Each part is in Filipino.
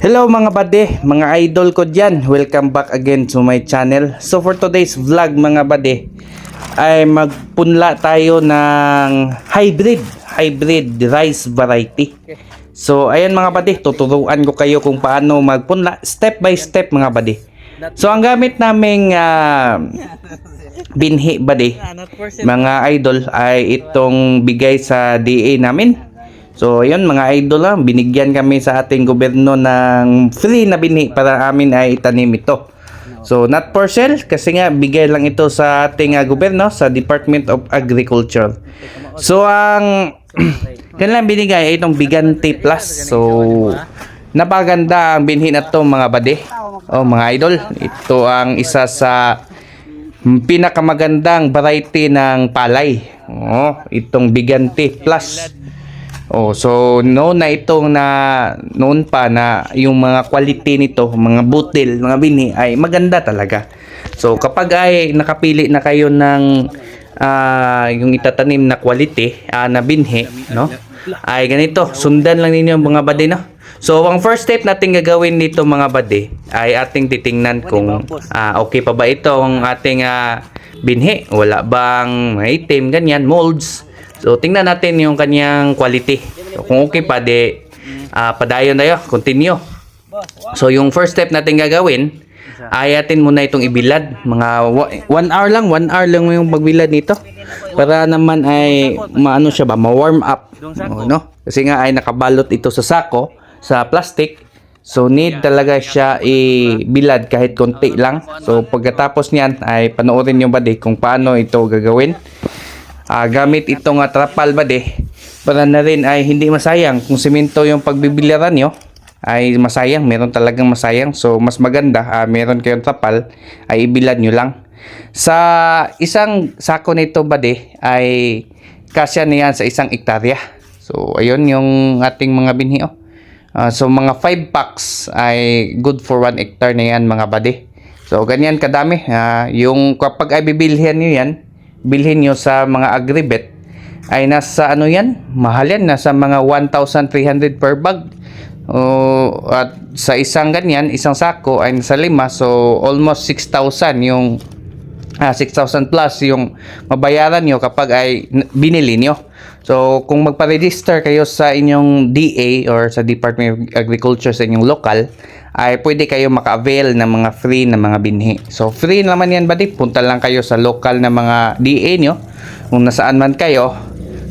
Hello mga bade, mga idol ko dyan. Welcome back again to my channel. So for today's vlog mga bade, ay magpunla tayo ng hybrid, hybrid rice variety. So ayan mga bade, tuturuan ko kayo kung paano magpunla step by step mga bade. So ang gamit naming ah, binhi bade, mga idol ay itong bigay sa DA namin. So, ayun mga idol lang, binigyan kami sa ating gobyerno ng free na binhi para amin ay itanim ito. So, not for sale kasi nga bigay lang ito sa ating ah, gobyerno sa Department of Agriculture. So, ang kanilang binigay ay itong Bigante Plus. So, napaganda ang binhi na to mga bade. Oh, mga idol, ito ang isa sa pinakamagandang variety ng palay. Oh, itong Bigante Plus. Oh, so noon na itong na noon pa na yung mga quality nito, mga butil, mga bini ay maganda talaga. So kapag ay nakapili na kayo ng ah, yung itatanim na quality ah, na binhi, no? Ay ganito, sundan lang ninyo mga bade, no? So ang first step natin gagawin dito mga bade ay ating titingnan kung ah, okay pa ba ito ang ating ah, binhi. Wala bang maitim, ganyan, molds. So, tingnan natin yung kanyang quality. So, kung okay pa, di, ah, padayon tayo. Continue. So, yung first step natin gagawin, ay atin muna itong ibilad. Mga 1 hour lang, 1 hour lang yung pagbilad nito. Para naman ay, maano siya ba, ma-warm up. O, no? Kasi nga ay nakabalot ito sa sako, sa plastic. So, need talaga siya ibilad kahit konti lang. So, pagkatapos niyan, ay panoorin nyo ba di kung paano ito gagawin ah, gamit itong uh, trapal ba de para na rin ay hindi masayang. Kung simento yung pagbibiliran nyo ay masayang. Meron talagang masayang. So mas maganda ah, meron kayong trapal ay ibilad nyo lang. Sa isang sako nito ba de ay kasya niyan sa isang ektarya. So ayun yung ating mga binhi oh. Ah, so mga 5 packs ay good for 1 hectare na yan mga bade. So ganyan kadami. Ah, yung kapag ay bibilhin nyo yan bilhin nyo sa mga agribet ay nasa ano yan? Mahal yan nasa mga 1,300 per bag. O at sa isang ganyan isang sako ay nasa lima so almost 6,000 yung ah, 6,000 plus yung mabayaran nyo kapag ay binili nyo. So kung magpa-register kayo sa inyong DA or sa Department of Agriculture sa inyong local ay pwede kayo maka-avail ng mga free na mga binhi. So free naman yan buddy. Punta lang kayo sa local na mga DA nyo kung nasaan man kayo.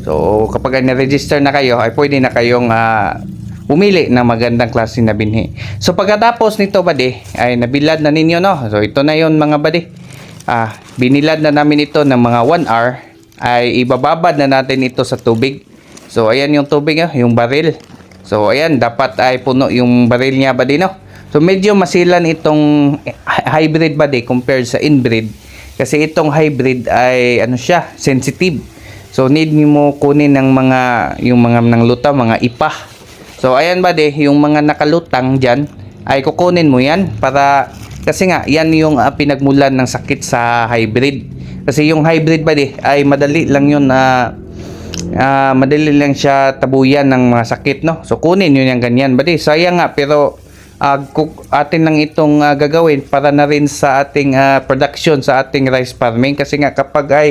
So kapag na-register na kayo ay pwede na kayong ah, pumili ng magandang klase na binhi. So pagkatapos nito buddy ay nabilad na ninyo no. So ito na yon mga buddy. Ah, binilad na namin ito ng mga 1 hour ay ibababad na natin ito sa tubig. So ayan yung tubig ah, yung baril. So ayan dapat ay puno yung baril niya buddy no. So medyo masilan itong hy- hybrid body compared sa inbreed kasi itong hybrid ay ano siya, sensitive. So need mo kunin ng mga yung mga nang luta, mga ipa. So ayan body, yung mga nakalutang diyan ay kukunin mo yan para kasi nga yan yung ah, pinagmulan ng sakit sa hybrid. Kasi yung hybrid body ay madali lang yun na ah, madali lang siya tabuyan ng mga sakit no. So kunin yun yung ganyan body. Sayang nga pero kuk- atin lang itong ah, gagawin para na rin sa ating ah, production sa ating rice farming kasi nga kapag ay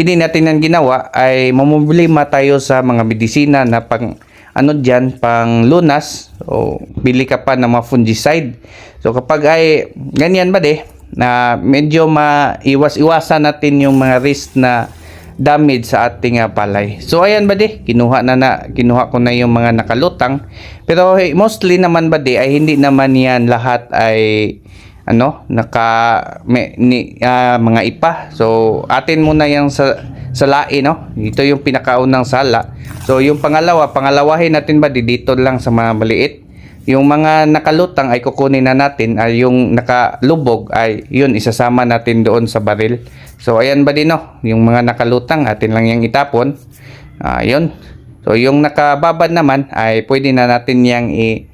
hindi natin yan ginawa ay mamumblima tayo sa mga medisina na pang ano dyan, pang lunas o bili ka pa ng mga fungicide. So kapag ay ganyan ba de na medyo maiwas-iwasan natin yung mga risk na damage sa ating ah, palay. So ayan ba di, kinuha na na kinuha ko na yung mga nakalutang. Pero eh, mostly naman ba di ay hindi naman yan lahat ay ano, naka may, ni, ah, mga ipa. So atin muna yung sa sa lai no. Ito yung pinakaunang sala. So yung pangalawa, pangalawahin natin ba di dito lang sa mga maliit. Yung mga nakalutang ay kukunin na natin ay yung nakalubog ay yun isasama natin doon sa baril. So ayan ba din no, yung mga nakalutang atin lang yung itapon. Ah, yun. So yung nakababad naman ay pwede na natin yang i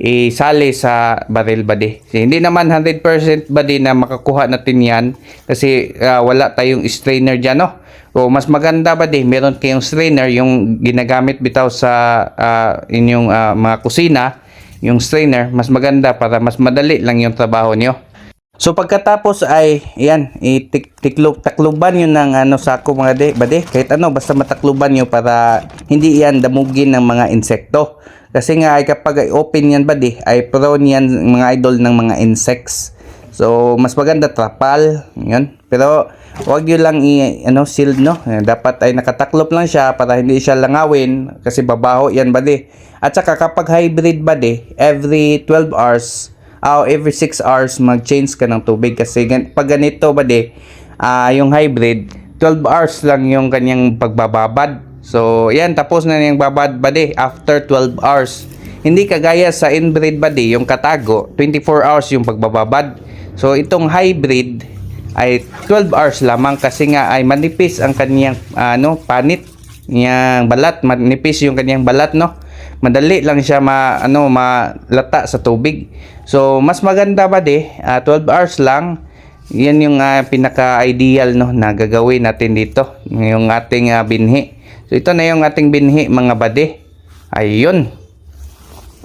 isali sa baril body. Kasi hindi naman 100% body na makakuha natin yan kasi ah, wala tayong strainer dyan no. O mas maganda ba di meron kayong strainer yung ginagamit bitaw sa ah, inyong ah, mga kusina yung strainer, mas maganda para mas madali lang yung trabaho nyo. So pagkatapos ay, yan, itiklo, takluban nyo ng ano, sako mga de, bade, kahit ano, basta matakluban nyo para hindi yan damugin ng mga insekto. Kasi nga ay kapag ay open yan bade, ay prone yan mga idol ng mga insects. So mas maganda trapal, yun. Pero wag nyo lang i, ano, sealed no. Eh, Dapat ay nakataklop lang siya para hindi siya langawin kasi babaho yan bade. At saka kapag hybrid bade, every 12 hours ah, every 6 hours mag-change ka ng tubig kasi pag ganito ba de ah, yung hybrid 12 hours lang yung kanyang pagbababad so yan tapos na yung babad ba de after 12 hours hindi kagaya sa inbreed ba de yung katago 24 hours yung pagbababad. So itong hybrid ay 12 hours lamang kasi nga ay manipis ang kanyang ano panit niyang balat. Manipis yung kanyang balat no? Madali lang siya ma ano malata sa tubig. So mas maganda ba de ah, 12 hours lang. Yan yung ah, pinaka-ideal no na gagawin natin dito. Yung ating ah, binhi. So ito na yung ating binhi mga bade ayun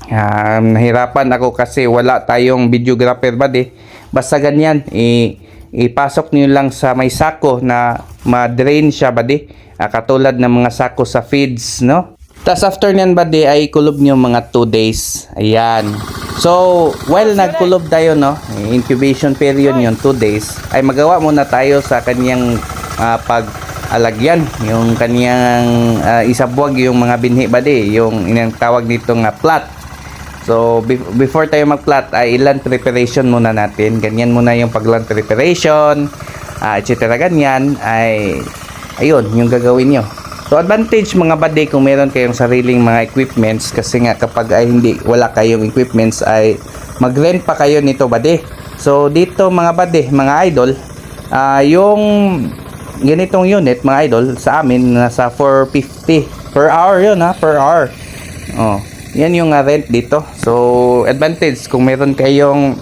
Ah, nahirapan ako kasi wala tayong videographer ba di. Basta ganyan, i ipasok niyo lang sa may sako na ma-drain siya ba di. Ah, katulad ng mga sako sa feeds, no? Tapos after nyan ba di ay kulob niyo mga 2 days. Ayan. So, while nagkulob tayo, no, incubation period yon 2 days, ay magawa muna tayo sa kanyang ah, pag alagyan yung kaniyang ah, isabwag yung mga binhi ba di yung inang tawag nito nga plat So, be- before tayo mag-plat, ay land preparation muna natin. Ganyan muna yung pag-land preparation, ah, etc. Ganyan, ay, ayun, yung gagawin nyo. So, advantage mga bade kung meron kayong sariling mga equipments kasi nga kapag ay hindi, wala kayong equipments ay mag-rent pa kayo nito bade. So, dito mga bade, mga idol, ah, yung ganitong unit mga idol sa amin nasa 450 per hour yun ha, per hour. Oh, yan yung uh, rent dito. So, advantage kung meron kayong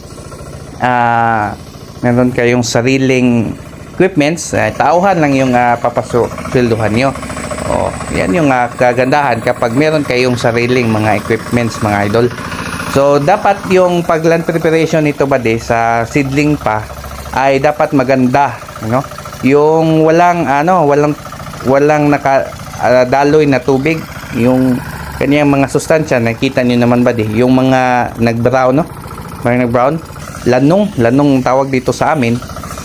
ah meron kayong sariling equipments, uh, tauhan lang yung uh, papasok sweldohan nyo. Oh, yan yung ah, kagandahan kapag meron kayong sariling mga equipments mga idol. So, dapat yung pag-land preparation nito ba de sa seedling pa ay dapat maganda, no? Yung walang ano, walang walang naka daloy na tubig, yung kaniyang mga sustansya, nakita niyo naman ba di, yung mga nag-brown, no? Mga nag-brown, lanong, lanong tawag dito sa amin,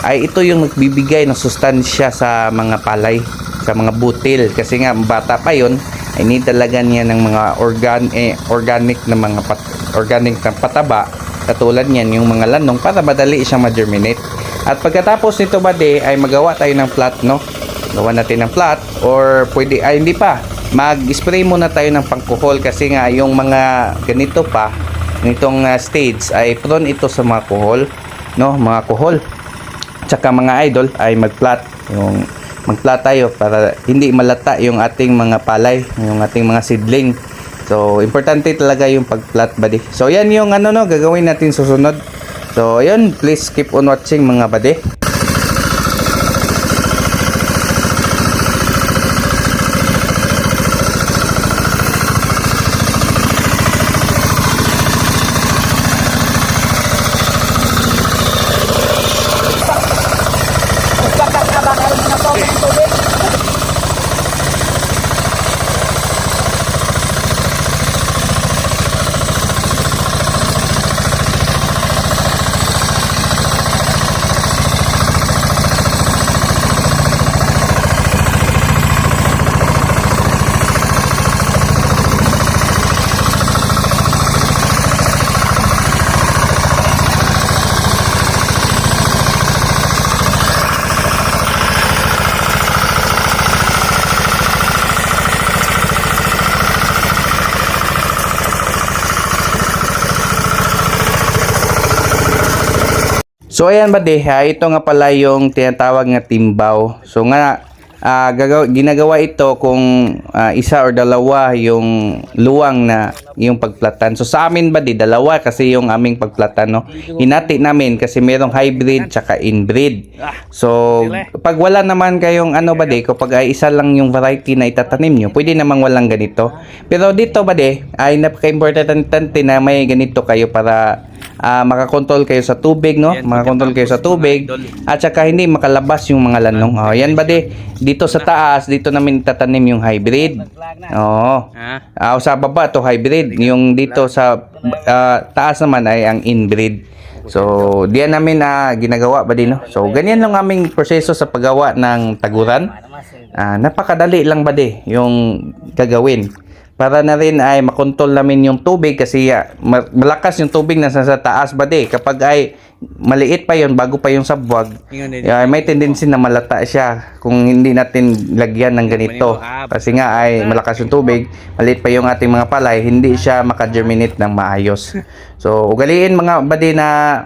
ay ito yung nagbibigay ng sustansya sa mga palay, sa mga butil. Kasi nga, bata pa yon ay need talaga niya ng mga organ, eh, organic na mga pat, organic na pataba, katulad niyan, yung mga lanong, para madali siyang ma-germinate. At pagkatapos nito ba di, ay magawa tayo ng plat, no? Gawa natin ng plat, or pwede, ay hindi pa, mag-spray muna tayo ng pangkuhol kasi nga yung mga ganito pa nitong uh, stage ay prone ito sa mga kuhol no? Mga kuhol. Tsaka mga idol ay mag-plat yung mag-plat tayo para hindi malata yung ating mga palay yung ating mga seedling. So importante talaga yung pag-plat buddy so yan yung ano no gagawin natin susunod. So yun please keep on watching mga buddy So ayan ba de, ito nga pala yung tinatawag nga timbaw. So nga ah, gagaw- ginagawa ito kung ah, isa or dalawa yung luwang na yung pagplatan. So sa amin ba di dalawa kasi yung aming pagplatan no. Hinati namin kasi merong hybrid tsaka inbreed. So pag wala naman kayong ano ba di kapag ay isa lang yung variety na itatanim nyo, pwede namang walang ganito. Pero dito ba di ay napaka-importante na may ganito kayo para ah, makakontrol kayo sa tubig no, makakontrol kayo sa tubig at saka hindi makalabas yung mga lanong. Oh, yan ba di dito sa taas dito namin tatanim yung hybrid. Oo. Ha? Ah, sa baba to hybrid, yung dito sa ah, taas naman ay ang inbreed. So, diyan namin na ginagawa ba din, no? So, ganyan lang aming proseso sa paggawa ng taguran. Ah, napakadali lang ba di yung gagawin. Para na rin ay makontrol namin yung tubig kasi ma- malakas yung tubig na sa taas ba di. Kapag ay maliit pa yon bago pa yung sabwag, ay may tendency na malata siya kung hindi natin lagyan ng ganito. Kasi nga ay malakas yung tubig, maliit pa yung ating mga palay, hindi siya maka-germinate ng maayos. So, ugaliin mga badi na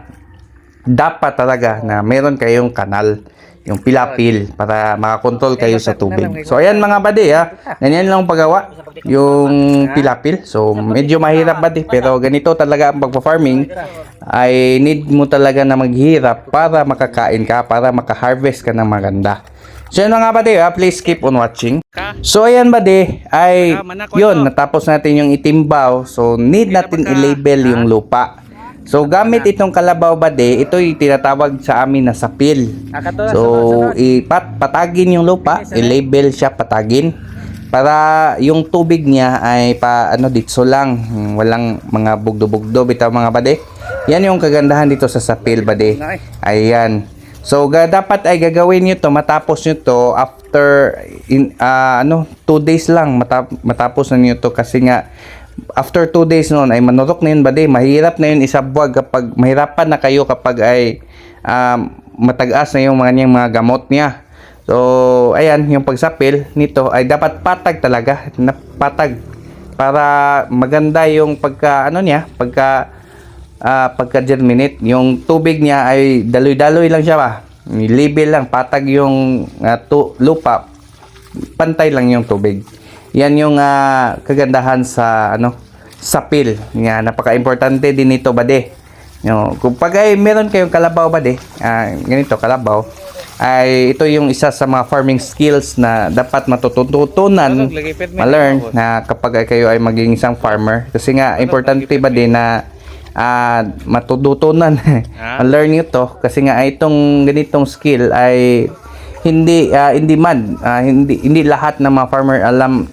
dapat talaga na meron kayong kanal yung pilapil para makakontrol kayo sa tubig. So ayan mga badi ha, ganyan lang ang paggawa yung pilapil. So medyo mahirap badi pero ganito talaga ang pagpa-farming ay need mo talaga na maghirap para makakain ka, para maka-harvest ka ng maganda. So yun mga badi ha, please keep on watching. So ayan badi ay yun natapos natin yung itimbaw. So need natin i-label yung lupa. So gamit itong kalabaw bade, ito yung tinatawag sa amin na sapil. So ipat patagin yung lupa, i-label siya patagin para yung tubig niya ay pa ano ditso lang, walang mga bugdo-bugdo bitaw mga bade. Yan yung kagandahan dito sa sapil bade. Ayan. So ga, dapat ay gagawin niyo to matapos niyo to after in ah, ano 2 days lang matap- matapos na niyo to kasi nga after 2 days noon ay manurok na yun ba di mahirap na yun isabwag kapag mahirapan na kayo kapag ay um, matagas na yung mga niyang mga gamot niya. So ayan yung pagsapil nito ay dapat patag talaga na patag para maganda yung pagka ano niya pagka ah, pagka germinate yung tubig niya ay daloy-daloy lang siya ba? Label lang patag yung tu- lupa. Pantay lang yung tubig. Yan yung ah, kagandahan sa ano sapil. Nga napaka-importante din ito bade. No, kung pag ay meron kayong kalabaw bade, ah, ganito kalabaw ay ito yung isa sa mga farming skills na dapat matututunan, ma-learn na kapag ay kayo ay maging isang farmer. Kasi nga importante ba din na ah matututunan, ma-learn nyo to kasi nga ay itong ganitong skill ay hindi ah, in demand Ah, hindi hindi lahat ng mga farmer alam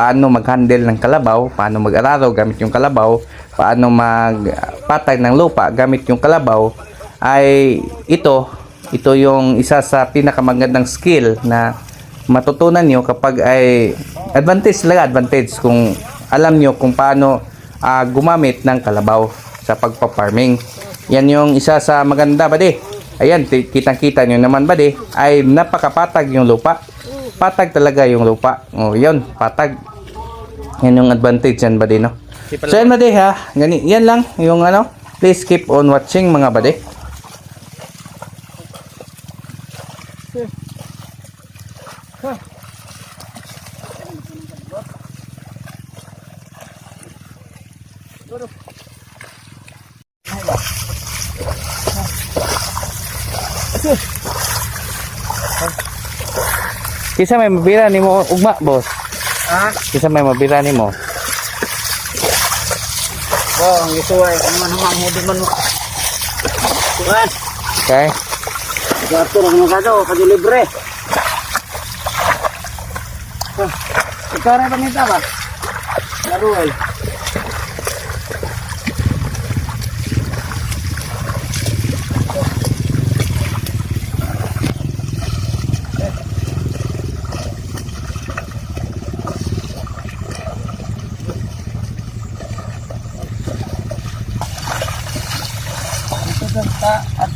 paano mag-handle ng kalabaw, paano mag-araro gamit yung kalabaw, paano magpatag ng lupa gamit yung kalabaw ay ito ito yung isa sa pinakamagandang skill na matutunan nyo kapag ay advantage talaga advantage kung alam nyo kung paano ah, gumamit ng kalabaw sa pagpa-farming. Yan yung isa sa maganda ba di? Ayan, kitang-kita nyo naman ba di? Ay napakapatag yung lupa. Patag talaga yung lupa. Oh, yun, patag. Yan yung advantage yan ba di, no? So yan ba di ha? Gani, yan lang yung ano. Please keep on watching mga bade. Kisa may mabira ni mo ugma, boss. Ha? Kisa may mabira ni mo. Oh, ang ito ay ano man humang hindi man mo. Tuwan. Okay? Gato lang mga kato, kasi libre. Ah, Ikaw rin ba? Laro ay. Ito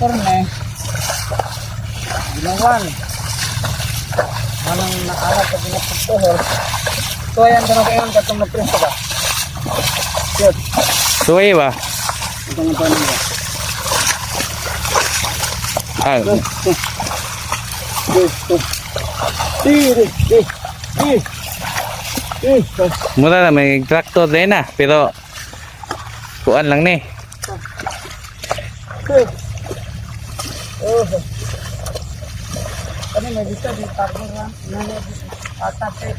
attorney. Ginawan. Manang naalat sa pinapagtuhol. So ayan, tanong kayo ang katong na-print ba? Good. Suway ba? Ito nga tanong ba? Ah, Good. Good. Eh, eh, eh. Eh, eh. Mura na may traktor din na, pero kuan lang ni. Eh. Oh. Ano may dito di tago na. Ano dito?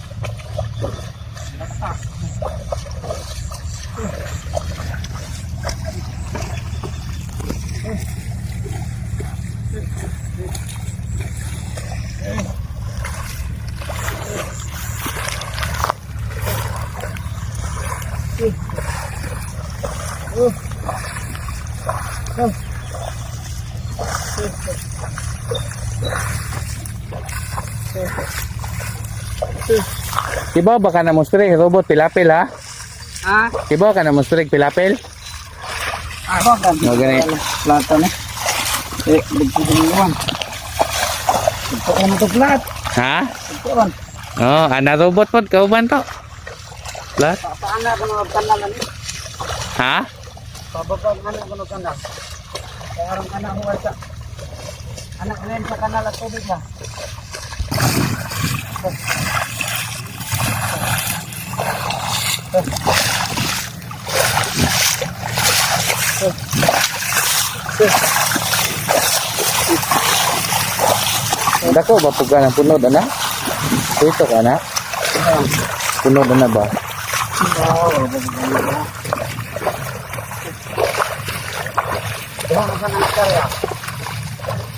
Atate. Ibaw baka na mo strig robot pilapil ha? Ah, Ibaw ka na mo strig pilapil? ako kan. Oh, gani. Plata ni. Eh, bigyan mo naman. Ito ko na to plat. Ha? Ito kan. Oh, ana robot pod kauban to. Plat? Paano ko na kanal ni? Ha? Pababa mana ko na kanal. Kaya aron kana mo sa anak len sa kanal at tubig na. Dako ba pug ka punod ana? Dito ka na? Punod na ba? Na.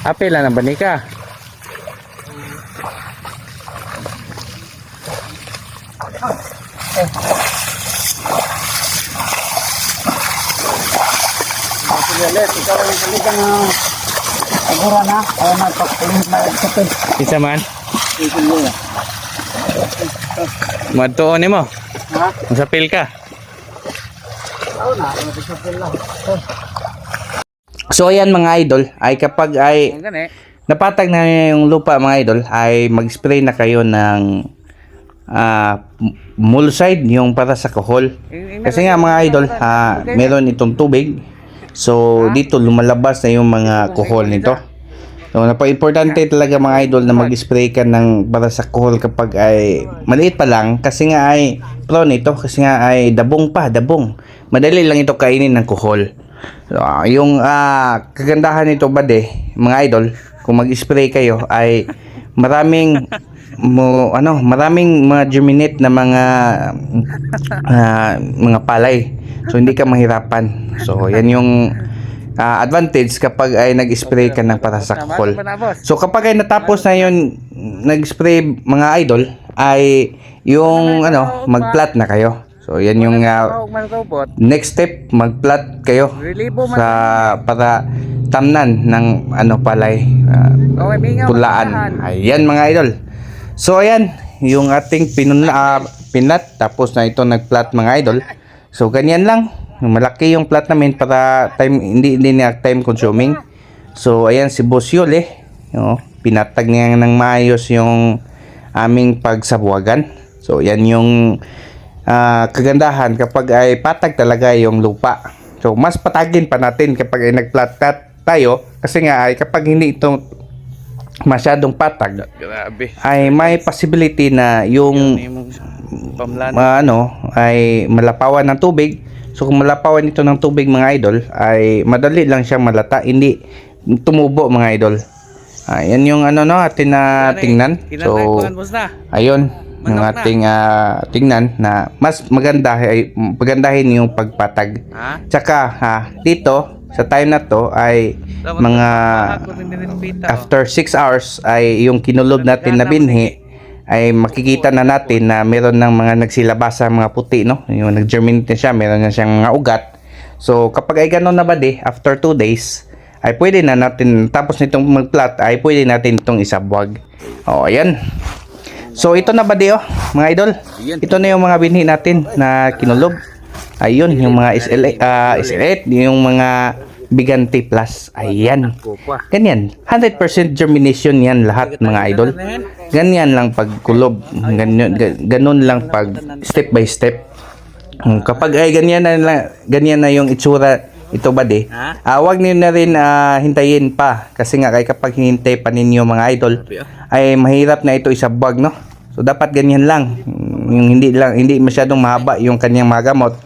Apil na ba ni ka? Let ikaw ang kalitan na agura na. Ay na pagpulit na ito. Isa man? Sige, sige. Madtuon nimo. Ha? Masapil ka. Oo na, sa pila. So ayan mga idol, ay kapag ay napatag na yung lupa mga idol, ay mag-spray na kayo ng ah mulside yung para sa kohol. Kasi nga mga idol, ah, meron itong tubig. So dito lumalabas na yung mga kohol nito. So napaka-importante talaga mga idol na mag-spray ka ng para sa kohol kapag ay maliit pa lang kasi nga ay prone ito kasi nga ay dabong pa, dabong. Madali lang ito kainin ng kohol. So, ah, yung ah, kagandahan nito bade, mga idol, kung mag-spray kayo ay maraming mo ano, maraming mga germinate na mga ah, mga palay. So hindi ka mahirapan. So yan yung ah, advantage kapag ay nag-spray ka ng para sa kohol. So kapag ay natapos na yun nag-spray mga idol ay yung ano mag-plat na kayo. So yan yung ah, next step mag-plat kayo sa para tamnan ng ano palay ah, tulaan. Ayan mga idol. So ayan yung ating pinun ah, pinat tapos na ito nag-plat mga idol. So ganyan lang. Malaki yung plat namin para time hindi hindi na time consuming. So ayan si Boss Yul eh. No, pinatag niya ng maayos yung aming pagsabuagan. So yan yung ah, kagandahan kapag ay patag talaga yung lupa. So mas patagin pa natin kapag ay nag-plat tayo kasi nga ay kapag hindi ito masyadong patag Grabe. ay may possibility na yung ma- ano ay malapawan ng tubig. So kung malapawan ito ng tubig mga idol ay madali lang siyang malata, hindi tumubo mga idol. Ayan yung ano no atin na tingnan. So ayun na. ating ah, tingnan na mas maganda ay pagandahin yung pagpatag. Tsaka ha, dito sa time na to ay mga after 6 hours ay yung kinulob natin na binhi ay makikita na natin na meron ng mga nagsilabasa mga puti no? Yung nag-germinate na siya meron na siyang mga ugat. So kapag ay ganun na ba di after 2 days ay pwede na natin tapos nitong mag-plat ay pwede natin itong isabwag. O ayan. So ito na ba di oh mga idol? Ito na yung mga binhi natin na kinulob ayun yung mga SLA ah, SLA yung mga Bigante Plus ayan Ganyan. 100% germination yan lahat mga idol. Ganyan lang pagkulob. Ganyan, ga- ganun lang pag step by step. Hmm, Kapag ay ganyan na, la- ganyan na yung itsura ito buddy. Ha? Ah, wag niyo na rin ah, hintayin pa kasi nga kay kapag hinintay pa ninyo mga idol ay mahirap na ito isabwag no. So dapat ganyan lang. Mm, Yung hindi lang hindi masyadong mahaba yung kanyang mga gamot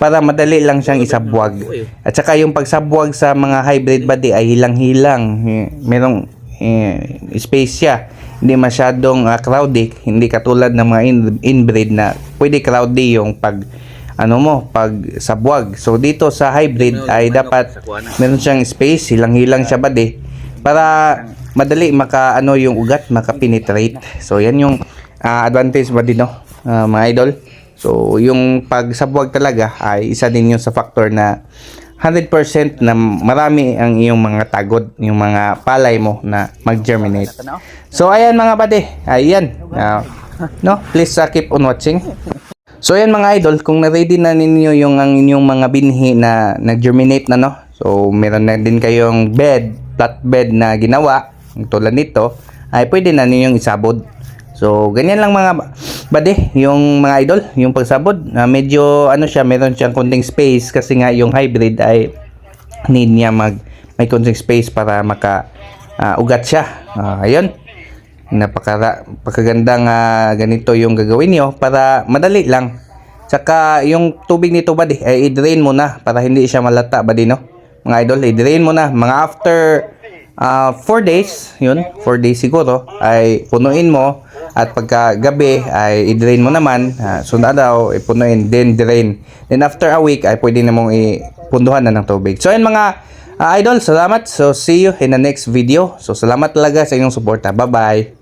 para madali lang siyang isabwag. At saka yung pagsabwag sa mga hybrid body ay hilang-hilang. Eh, Merong eh, space siya. Hindi masyadong ah, crowded, hindi katulad ng mga in- inbreed na pwede crowded yung pag ano mo, pag sabwag. So dito sa hybrid ay dapat meron siyang space, hilang-hilang siya body para madali maka ano yung ugat, maka-penetrate. So yan yung ah, advantage ba no, ah, mga idol. So yung pagsabwag talaga ay isa din yung sa factor na 100% na marami ang iyong mga tagod, yung mga palay mo na mag-germinate. So ayan mga bade, ayan. Ah, no, please uh, keep on watching. So ayan mga idol, kung na-ready na ninyo yung ang inyong mga binhi na nag-germinate na no. So meron na din kayong bed, flat bed na ginawa, tulad nito, ay pwede na ninyong isabod. So ganyan lang mga ba- bade, yung mga idol, yung pagsabod, na medyo ano siya, meron siyang konting space kasi nga yung hybrid ay need niya mag may konting space para maka ah, ugat siya. Ah, ayun napaka napakagandang ah, ganito yung gagawin nyo para madali lang. Tsaka yung tubig nito ba di, ay i-drain mo na para hindi siya malata ba di no? Mga idol, i-drain mo na. Mga after 4 days, yun, 4 days siguro, ay punuin mo at pagka gabi ay i-drain mo naman. Uh, sunod daw, ipunuin, then drain. Then after a week ay pwede na mong ipunduhan na ng tubig. So yun mga ah, idol, salamat. So see you in the next video. So salamat talaga sa inyong suporta. Bye-bye.